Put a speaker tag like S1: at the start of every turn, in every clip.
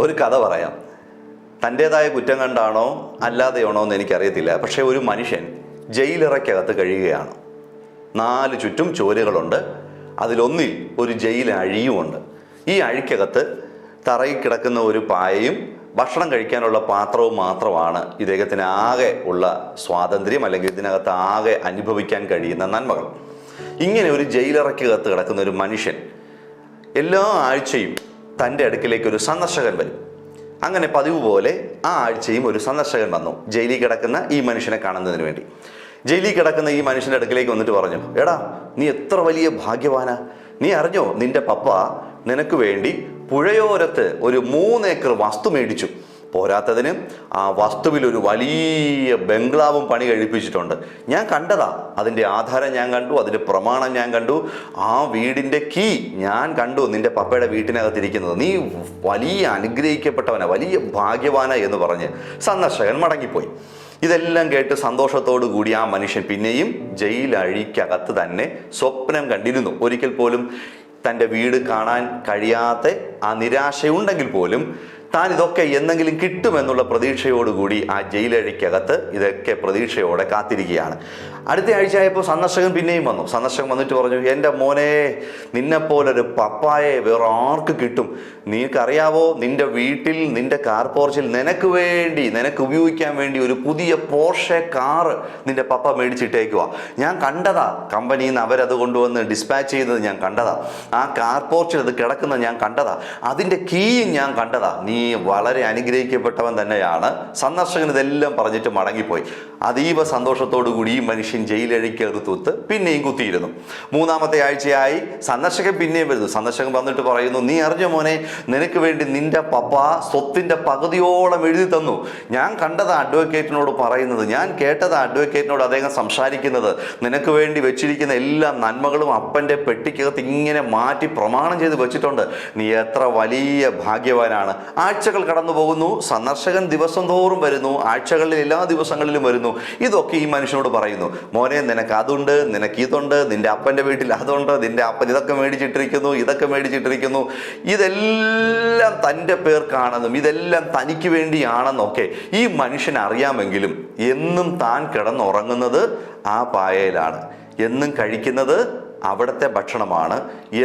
S1: ഒരു കഥ പറയാം. തന്റേതായ കുറ്റം കണ്ടാണോ അല്ലാതെയാണോ എന്ന് എനിക്കറിയത്തില്ല. പക്ഷേ ഒരു മനുഷ്യൻ ജയിലിറക്കകത്ത് കഴിയുകയാണ്. നാല് ചുറ്റും ചോരുകളുണ്ട്. അതിലൊന്നിൽ ഒരു ജയിൽ അഴിയുമുണ്ട്. ഈ അഴിക്കകത്ത് തറയിൽ കിടക്കുന്ന ഒരു പായയും ഭക്ഷണം കഴിക്കാനുള്ള പാത്രവും മാത്രമാണ് ഇദ്ദേഹത്തിന് ആകെ ഉള്ള സ്വാതന്ത്ര്യം അല്ലെങ്കിൽ ഇതിനകത്ത് ആകെ അനുഭവിക്കാൻ കഴിയുന്ന നന്മകൾ. ഇങ്ങനെ ഒരു ജയിലിറക്കകത്ത് കിടക്കുന്ന ഒരു മനുഷ്യൻ എല്ലാ ആഴ്ചയും തന്റെ അടുക്കിലേക്ക് ഒരു സന്ദർശകൻ വരും. അങ്ങനെ പതിവ് പോലെ ആ ആഴ്ചയും ഒരു സന്ദർശകൻ വന്നു. ജയിലിൽ കിടക്കുന്ന ഈ മനുഷ്യനെ കാണുന്നതിന് വേണ്ടി. ജയിലിൽ കിടക്കുന്ന ഈ മനുഷ്യന്റെ അടുക്കിലേക്ക് വന്നിട്ട് പറഞ്ഞു എടാ നീ എത്ര വലിയ ഭാഗ്യവാന. നീ അറിഞ്ഞോ നിന്റെ പപ്പ നിനക്ക് വേണ്ടി പുഴയോരത്ത് ഒരു മൂന്നേക്കർ വസ്തു മേടിച്ചു. പോരാത്തതിന് ആ വസ്തുവിൽ ഒരു വലിയ ബംഗ്ലാവും പണി കഴിപ്പിച്ചിട്ടുണ്ട്. ഞാൻ കണ്ടതാ. അതിന്റെ ആധാരം ഞാൻ കണ്ടു അതിന്റെ പ്രമാണം ഞാൻ കണ്ടു. ആ വീടിന്റെ കീ ഞാൻ കണ്ടു നിന്റെ പപ്പയുടെ വീട്ടിനകത്തിരിക്കുന്നത്. നീ വലിയ അനുഗ്രഹിക്കപ്പെട്ടവനാ വലിയ ഭാഗ്യവാന എന്ന് പറഞ്ഞ് സന്ദർശകൻ മടങ്ങിപ്പോയി. ഇതെല്ലാം കേട്ട് സന്തോഷത്തോടു കൂടി ആ മനുഷ്യൻ പിന്നെയും ജയിലഴിക്കകത്ത് തന്നെ സ്വപ്നം കണ്ടിരുന്നു. ഒരിക്കൽ പോലും തന്റെ വീട് കാണാൻ കഴിയാത്ത ആ നിരാശയുണ്ടെങ്കിൽ പോലും താൻ ഇതൊക്കെ എന്തെങ്കിലും കിട്ടുമെന്നുള്ള പ്രതീക്ഷയോടുകൂടി ആ ജയിലഴിക്കകത്ത് ഇതൊക്കെ പ്രതീക്ഷയോടെ കാത്തിരിക്കുകയാണ്. അടുത്ത ആഴ്ച ആയപ്പോൾ സന്ദർശകൻ പിന്നെയും വന്നു. സന്ദർശകൻ വന്നിട്ട് പറഞ്ഞു എന്റെ മോനെ നിന്നെപ്പോലൊരു പപ്പായെ വേറെ ആർക്ക് കിട്ടും? നിനക്കറിയാവോ നിന്റെ വീട്ടിൽ നിന്റെ കാർ പോർച്ചിൽ നിനക്ക് വേണ്ടി നിനക്ക് ഉപയോഗിക്കാൻ വേണ്ടി ഒരു പുതിയ പോർഷെ കാറ് നിന്റെ പപ്പ മേടിച്ചിട്ടേക്കുവാ. ഞാൻ കണ്ടതാ കമ്പനിയിൽ നിന്ന് അവരത് കൊണ്ടുവന്ന് ഡിസ്പാച്ച് ചെയ്യുന്നത് ഞാൻ കണ്ടതാ. ആ കാർ പോർച്ചിൽ അത് കിടക്കുന്നത് ഞാൻ കണ്ടതാ. അതിന്റെ കീയും ഞാൻ കണ്ടതാ. നീ വളരെ അനുഗ്രഹിക്കപ്പെട്ടവൻ തന്നെയാണ്. സന്ദർശകൻ ഇതെല്ലാം പറഞ്ഞിട്ട് മടങ്ങിപ്പോയി. അതീവ കൂടി ഈ മനുഷ്യൻ ജയിലഴിക്കകത്തുത്ത് പിന്നെയും കുത്തിയിരുന്നു. മൂന്നാമത്തെ ആഴ്ചയായി സന്ദർശകൻ പിന്നെയും വരുന്നു. സന്ദർശകൻ വന്നിട്ട് പറയുന്നു നീ അറിഞ്ഞ മോനെ നിനക്ക് വേണ്ടി നിന്റെ പപ്പ സ്വത്തിന്റെ പകുതിയോളം എഴുതി തന്നു. ഞാൻ കണ്ടത് അഡ്വക്കേറ്റിനോട് പറയുന്നത് ഞാൻ കേട്ടത് അഡ്വക്കേറ്റിനോട് അദ്ദേഹം സംസാരിക്കുന്നത്. നിനക്ക് വേണ്ടി വെച്ചിരിക്കുന്ന എല്ലാ നന്മകളും അപ്പന്റെ പെട്ടിക്കകത്ത് ഇങ്ങനെ മാറ്റി പ്രമാണം ചെയ്ത് വെച്ചിട്ടുണ്ട്. നീ എത്ര വലിയ ഭാഗ്യവാനാണ്. ആഴ്ചകൾ കടന്നു പോകുന്നു സന്ദർശകൻ ദിവസം തോറും വരുന്നു ആഴ്ചകളിൽ എല്ലാ ദിവസങ്ങളിലും വരുന്നു. ഇതൊക്കെ ഈ മനുഷ്യനോട് പറയുന്നു. മോനെ നിനക്ക് അതുണ്ട് നിനക്ക് ഇതുണ്ട് നിന്റെ അപ്പന്റെ വീട്ടിൽ അതുണ്ട് നിന്റെ അപ്പൻ ഇതൊക്കെ മേടിച്ചിട്ടിരിക്കുന്നു ഇതൊക്കെ മേടിച്ചിട്ടിരിക്കുന്നു. ഇതെല്ലാം തന്റെ പേർക്കാണെന്നും ഇതെല്ലാം തനിക്ക് വേണ്ടിയാണെന്നൊക്കെ ഈ മനുഷ്യൻ അറിയാമെങ്കിലും എന്നും താൻ കിടന്നുറങ്ങുന്നത് ആ പായയിലാണ്. എന്നും കഴിക്കുന്നത് അവിടുത്തെ ഭക്ഷണമാണ്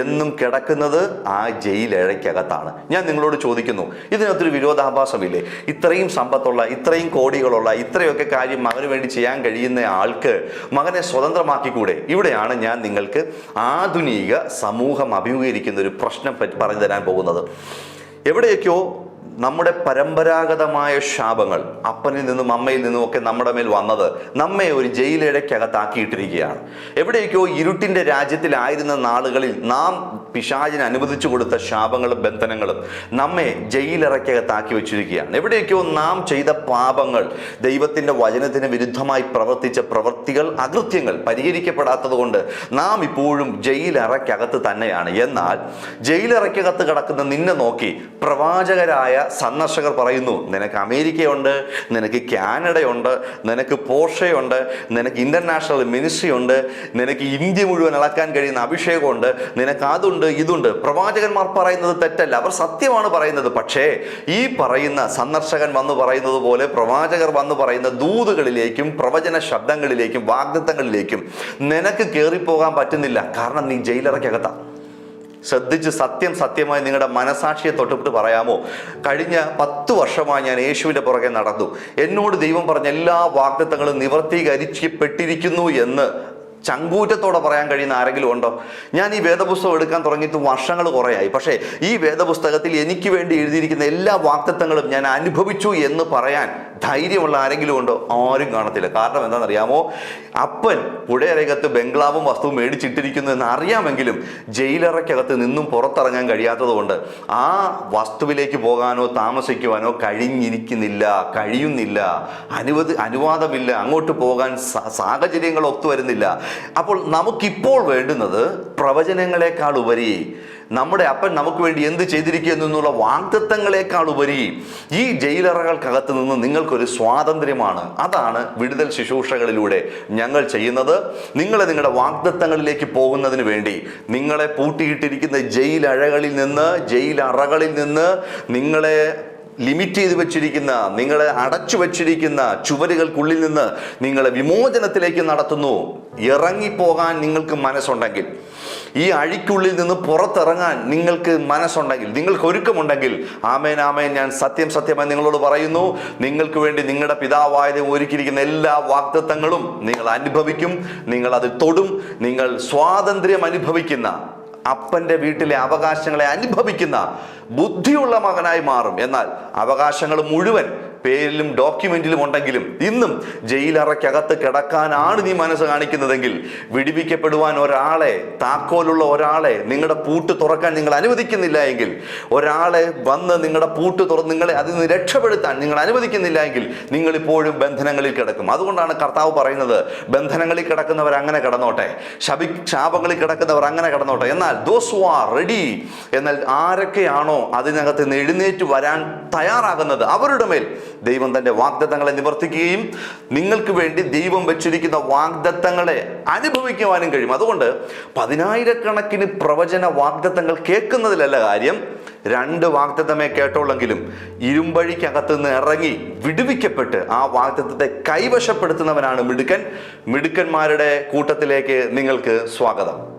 S1: എന്നും കിടക്കുന്നത് ആ ജയിലഴയ്ക്കകത്താണ് ഞാൻ നിങ്ങളോട് ചോദിക്കുന്നു ഇതിനകത്തൊരു വിരോധാഭാസമില്ലേ? ഇത്രയും സമ്പത്തുള്ള ഇത്രയും കോടികളുള്ള ഇത്രയൊക്കെ കാര്യം മകന് വേണ്ടി ചെയ്യാൻ കഴിയുന്ന ആൾക്ക് മകനെ സ്വതന്ത്രമാക്കിക്കൂടെ? ഇവിടെയാണ് ഞാൻ നിങ്ങൾക്ക് ആധുനിക സമൂഹം അഭിമുഖീകരിക്കുന്ന ഒരു പ്രശ്നം പറഞ്ഞു തരാൻ പോകുന്നത്. എവിടെയൊക്കെയോ നമ്മുടെ പരമ്പരാഗതമായ ശാപങ്ങൾ അപ്പനിൽ നിന്നും അമ്മയിൽ നിന്നും ഒക്കെ നമ്മുടെ മേൽ വന്നത് നമ്മെ ഒരു ജയിലിടയ്ക്കകത്താക്കിയിട്ടിരിക്കുകയാണ് എവിടെയൊക്കെയോ ഇരുട്ടിന്റെ രാജ്യത്തിലായിരുന്ന നാളുകളിൽ നാം പിശാചിന് അനുവദിച്ചു കൊടുത്ത ശാപങ്ങളും ബന്ധനങ്ങളും നമ്മെ ജയിലിറക്കകത്താക്കി വെച്ചിരിക്കുകയാണ്. എവിടെയൊക്കെയോ നാം ചെയ്ത പാപങ്ങൾ ദൈവത്തിന്റെ വചനത്തിന് വിരുദ്ധമായി പ്രവർത്തിച്ച പ്രവൃത്തികൾ അകൃത്യങ്ങൾ പരിഹരിക്കപ്പെടാത്തതുകൊണ്ട് നാം ഇപ്പോഴും ജയിലറക്കകത്ത് തന്നെയാണ്. എന്നാൽ ജയിലറക്കകത്ത് കിടക്കുന്ന നിന്നെ നോക്കി പ്രവാചകരായ സന്ദർശകർ പറയുന്നു നിനക്ക് അമേരിക്കയുണ്ട് നിനക്ക് കാനഡയുണ്ട് നിനക്ക് പോർഷയുണ്ട് നിനക്ക് ഇന്റർനാഷണൽ മിനിസ്ട്രി ഉണ്ട് നിനക്ക് ഇന്ത്യ മുഴുവൻ അളക്കാൻ കഴിയുന്ന അഭിഷേകമുണ്ട് നിനക്ക് അതുണ്ട് ഇതുണ്ട്. പ്രവാചകന്മാർ പറയുന്നത് തെറ്റല്ല അവർ സത്യമാണ് പറയുന്നത്. പക്ഷേ ഈ പറയുന്ന സന്ദർശകൻ വന്നു പറയുന്നത് പോലെ പ്രവാചകർ വന്നു പറയുന്ന ദൂതുകളിലേക്കും പ്രവചന ശബ്ദങ്ങളിലേക്കും വാഗ്ദത്തങ്ങളിലേക്കും നിനക്ക് കയറിപ്പോകാൻ പറ്റുന്നില്ല. കാരണം നീ ജയിലറക്കകത്താണ് ശ്രദ്ധിച്ച് സത്യം സത്യമായി നിങ്ങളുടെ മനസാക്ഷിയെ തൊട്ടിട്ട് പറയാമോ? കഴിഞ്ഞ പത്ത് വർഷമായി ഞാൻ യേശുവിന്റെ പുറകെ നടന്നു. എന്നോട് ദൈവം പറഞ്ഞ എല്ലാ വാഗ്ദത്തങ്ങളും നിവർത്തീകരിക്കപ്പെട്ടിരിക്കുന്നു എന്ന് ചങ്കൂറ്റത്തോടെ പറയാൻ കഴിയുന്ന ആരെങ്കിലും ഉണ്ടോ? ഞാൻ ഈ വേദപുസ്തകം എടുക്കാൻ തുടങ്ങിയിട്ട് വർഷങ്ങൾ കുറേയായി. പക്ഷേ ഈ വേദപുസ്തകത്തിൽ എനിക്ക് വേണ്ടി എഴുതിയിരിക്കുന്ന എല്ലാ വാക്തത്വങ്ങളും ഞാൻ അനുഭവിച്ചു എന്ന് പറയാൻ ധൈര്യമുള്ള ആരെങ്കിലും ഉണ്ടോ? ആരും കാണത്തില്ല. കാരണം എന്താണെന്നറിയാമോ? അപ്പൻ പുഴയരകത്ത് ബംഗ്ലാവും വസ്തുവും മേടിച്ചിട്ടിരിക്കുന്നു എന്ന് അറിയാമെങ്കിലും ജയിലറയ്ക്കകത്ത് നിന്നും പുറത്തിറങ്ങാൻ കഴിയാത്തതുകൊണ്ട് ആ വസ്തുവിലേക്ക് പോകാനോ താമസിക്കുവാനോ കഴിഞ്ഞിരിക്കുന്നില്ല കഴിയുന്നില്ല അനുവദ അനുവാദമില്ല അങ്ങോട്ട് പോകാൻ സാഹചര്യങ്ങൾ ഒത്തുവരുന്നില്ല. അപ്പോൾ നമുക്കിപ്പോൾ വേണ്ടുന്നത് പ്രവചനങ്ങളെക്കാൾ ഉപരി നമ്മുടെ അപ്പൻ നമുക്ക് വേണ്ടി എന്ത് ചെയ്തിരിക്കുന്നു എന്നുള്ള വാഗ്ദത്തങ്ങളെക്കാൾ ഉപരി ഈ ജയിലറകൾക്കകത്ത് നിന്ന് നിങ്ങൾക്കൊരു സ്വാതന്ത്ര്യമാണ്. അതാണ് വിടുതൽ ശുശ്രൂഷകളിലൂടെ ഞങ്ങൾ ചെയ്യുന്നത്. നിങ്ങളെ നിങ്ങളുടെ വാഗ്ദത്തങ്ങളിലേക്ക് പോകുന്നതിന് വേണ്ടി നിങ്ങളെ പൂട്ടിയിട്ടിരിക്കുന്ന ജയിലഴകളിൽ നിന്ന് ജയിലറകളിൽ നിന്ന് നിങ്ങളെ ലിമിറ്റ് ചെയ്ത് വെച്ചിരിക്കുന്ന നിങ്ങളെ അടച്ചു വെച്ചിരിക്കുന്ന ചുവരുകൾക്കുള്ളിൽ നിന്ന് നിങ്ങളെ വിമോചനത്തിലേക്ക് നടത്തുന്നു. ഇറങ്ങിപ്പോകാൻ നിങ്ങൾക്ക് മനസ്സുണ്ടെങ്കിൽ ഈ അഴിക്കുള്ളിൽ നിന്ന് പുറത്തിറങ്ങാൻ നിങ്ങൾക്ക് മനസ്സുണ്ടെങ്കിൽ നിങ്ങൾക്ക് ഒരുക്കമുണ്ടെങ്കിൽ ആമേൻ ആമേൻ ഞാൻ സത്യം സത്യമായി നിങ്ങളോട് പറയുന്നു. നിങ്ങൾക്ക് വേണ്ടി നിങ്ങളുടെ പിതാവായത് ഒരുക്കിയിരിക്കുന്ന എല്ലാ വാഗ്ദത്തങ്ങളും നിങ്ങൾ അനുഭവിക്കും നിങ്ങൾ അത് തൊടും നിങ്ങൾ സ്വാതന്ത്ര്യം അനുഭവിക്കുന്ന അപ്പന്റെ വീട്ടിലെ അവകാശങ്ങളെ അനുഭവിക്കുന്ന ബുദ്ധിയുള്ള മകനായി മാറും. എന്നാൽ അവകാശങ്ങൾ മുഴുവൻ പേരിലും ഡോക്യുമെന്റിലും ഉണ്ടെങ്കിലും ഇന്നും ജയിലറയ്ക്കകത്ത് കിടക്കാനാണ് നീ മനസ്സ് കാണിക്കുന്നതെങ്കിൽ വിടിവിക്കപ്പെടുവാൻ ഒരാളെ താക്കോലുള്ള ഒരാളെ നിങ്ങളുടെ പൂട്ട് തുറക്കാൻ നിങ്ങൾ അനുവദിക്കുന്നില്ല എങ്കിൽ ഒരാളെ വന്ന് നിങ്ങളുടെ പൂട്ട് തുറന്ന് നിങ്ങളെ അതിൽ നിന്ന് രക്ഷപ്പെടുത്താൻ നിങ്ങൾ അനുവദിക്കുന്നില്ല എങ്കിൽ നിങ്ങൾ ഇപ്പോഴും ബന്ധനങ്ങളിൽ കിടക്കും. അതുകൊണ്ടാണ് കർത്താവ് പറയുന്നത് ബന്ധനങ്ങളിൽ കിടക്കുന്നവർ അങ്ങനെ കിടന്നോട്ടെ ശബി ശാപങ്ങളിൽ കിടക്കുന്നവർ അങ്ങനെ കിടന്നോട്ടെ. എന്നാൽ ദോസ് ആർ റെഡി എന്നാൽ ആരൊക്കെയാണോ അതിനകത്ത് നിന്ന് എഴുന്നേറ്റ് വരാൻ തയ്യാറാകുന്നത്? അവരുടെ മേൽ ദൈവം തന്റെ വാഗ്ദത്തങ്ങളെ നിവർത്തിക്കുകയും നിങ്ങൾക്ക് വേണ്ടി ദൈവം വെച്ചിരിക്കുന്ന വാഗ്ദത്തങ്ങളെ അനുഭവിക്കുവാനും കഴിയും. അതുകൊണ്ട് പതിനായിരക്കണക്കിന് പ്രവചന വാഗ്ദത്തങ്ങൾ കേൾക്കുന്നതിലല്ല കാര്യം രണ്ട് വാഗ്ദത്തമേ കേട്ടോളെങ്കിലും ഇരുമ്പഴിക്കകത്ത് നിന്ന് ഇറങ്ങി വിടുവിക്കപ്പെട്ട് ആ വാഗ്ദത്തത്തെ കൈവശപ്പെടുത്തുന്നവനാണ് മിടുക്കൻ. മിടുക്കന്മാരുടെ കൂട്ടത്തിലേക്ക് നിങ്ങൾക്ക് സ്വാഗതം.